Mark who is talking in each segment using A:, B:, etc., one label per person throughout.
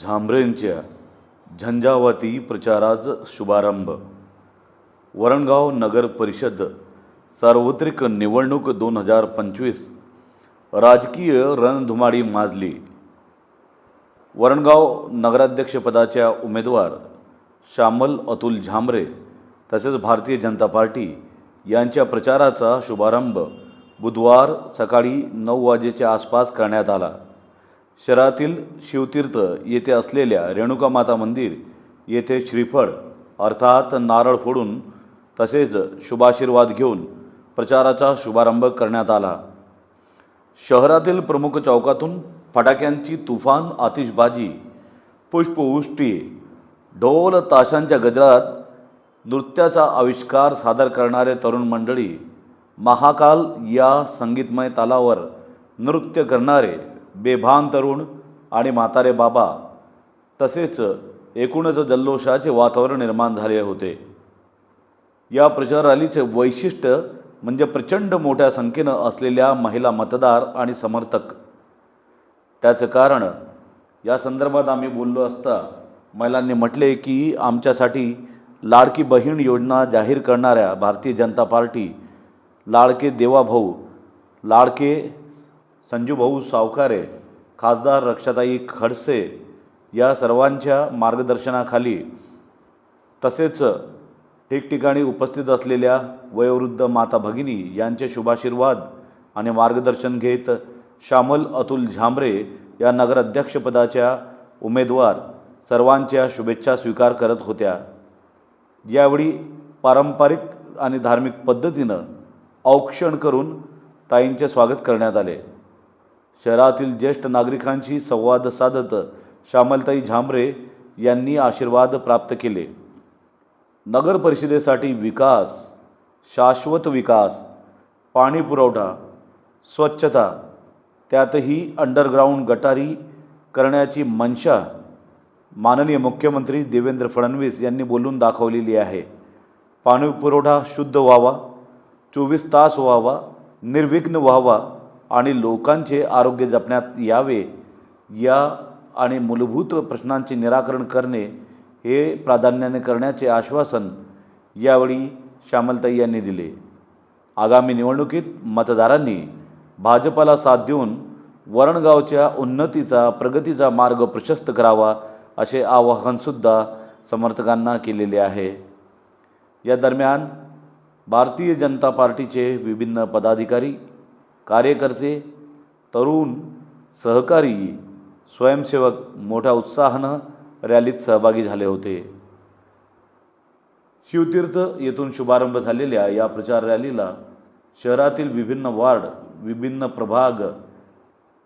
A: झांबरेंच्या झंझावाती प्रचाराचा शुभारंभ. वरणगाव नगर परिषद सार्वत्रिक निवडणूक दोन हजार पंचवीस राजकीय रणधुमाळी माजली. वरणगाव नगराध्यक्षपदाच्या उमेदवार श्यामल अतुल झांबरे तसेच भारतीय जनता पार्टी यांच्या प्रचाराचा शुभारंभ बुधवार सकाळी नऊ वाजेच्या आसपास करण्यात आला. शहरातील शिवतीर्थ येथे असलेल्या रेणुका माता मंदिर येथे श्रीफळ अर्थात नारळ फोडून तसेच शुभाशीर्वाद घेऊन प्रचाराचा शुभारंभ करण्यात आला. शहरातील प्रमुख चौकातून फटाक्यांची तुफान आतिषबाजी पुष्पवृष्टी ढोल ताशांच्या गजरात नृत्याचा आविष्कार सादर करणारे तरुण मंडळी महाकाल या संगीतमय तालावर नृत्य करणारे बेभान तरुण आणि म्हातारे बाबा तसेच एकूणच जल्लोषाचे वातावरण निर्माण झाले होते. या प्रचार रॅलीचे वैशिष्ट्य म्हणजे प्रचंड मोठ्या संख्येनं असलेल्या महिला मतदार आणि समर्थक. त्याचं कारण या संदर्भात आम्ही बोललो असता महिलांनी म्हटले की आमच्यासाठी लाडकी बहीण योजना जाहीर करणाऱ्या भारतीय जनता पार्टी लाडके देवाभाऊ लाडके संजूभाऊ सावकारे खासदार रक्षाताई खडसे या सर्वांच्या मार्गदर्शनाखाली तसेच ठिकठिकाणी उपस्थित असलेल्या वयोवृद्ध माता भगिनी यांचे शुभाशीर्वाद आणि मार्गदर्शन घेत श्यामल अतुल झांबरे या नगराध्यक्षपदाच्या उमेदवार सर्वांच्या शुभेच्छा स्वीकार करत होत्या. यावेळी पारंपरिक आणि धार्मिक पद्धतीनं औक्षण करून ताईंचे स्वागत करण्यात आले. शहरातील ज्येष्ठ नागरिकांशी संवाद साधत श्यामलताई झांबरे यांनी आशीर्वाद प्राप्त केले. नगर परिषदेसाठी विकास शाश्वत विकास पाणीपुरवठा स्वच्छता त्यातही अंडरग्राऊंड गटारी करण्याची मंशा माननीय मुख्यमंत्री देवेंद्र फडणवीस यांनी बोलून दाखवलेली आहे. पाणीपुरवठा शुद्ध व्हावा चोवीस तास व्हावा निर्विघ्न व्हावा आणि लोकांचे आरोग्य जपण्यात यावे या आणि मूलभूत प्रश्नांचे निराकरण करणे हे प्राधान्याने करण्याचे आश्वासन यावेळी श्यामलताई यांनी दिले. आगामी निवडणुकीत मतदारांनी भाजपाला साथ देऊन वरणगावच्या उन्नतीचा प्रगतीचा मार्ग प्रशस्त करावा असे आवाहनसुद्धा समर्थकांना केलेले आहे. या दरम्यान भारतीय जनता पार्टीचे विभिन्न पदाधिकारी कार्यकर्ते तरुण सहकारी स्वयंसेवक मोठ्या उत्साहानं रॅलीत सहभागी झाले होते. शिवतीर्थ येथून शुभारंभ झालेल्या या प्रचार रॅलीला शहरातील विभिन्न वार्ड विभिन्न प्रभाग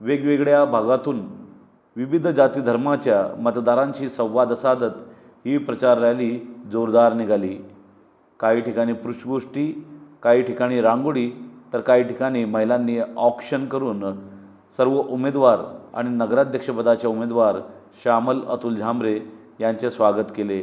A: वेगवेगळ्या भागातून विविध जाती धर्माच्या मतदारांशी संवाद साधत ही प्रचार रॅली जोरदार निघाली. काही ठिकाणी पृष्ठगोष्टी काही ठिकाणी रांगोळी तर काही ठिकाणी महिलांनी ऑक्शन करून सर्व उमेदवार आणि नगराध्यक्षपदाचे उमेदवार श्यामल अतुल झांबरे यांचे स्वागत केले.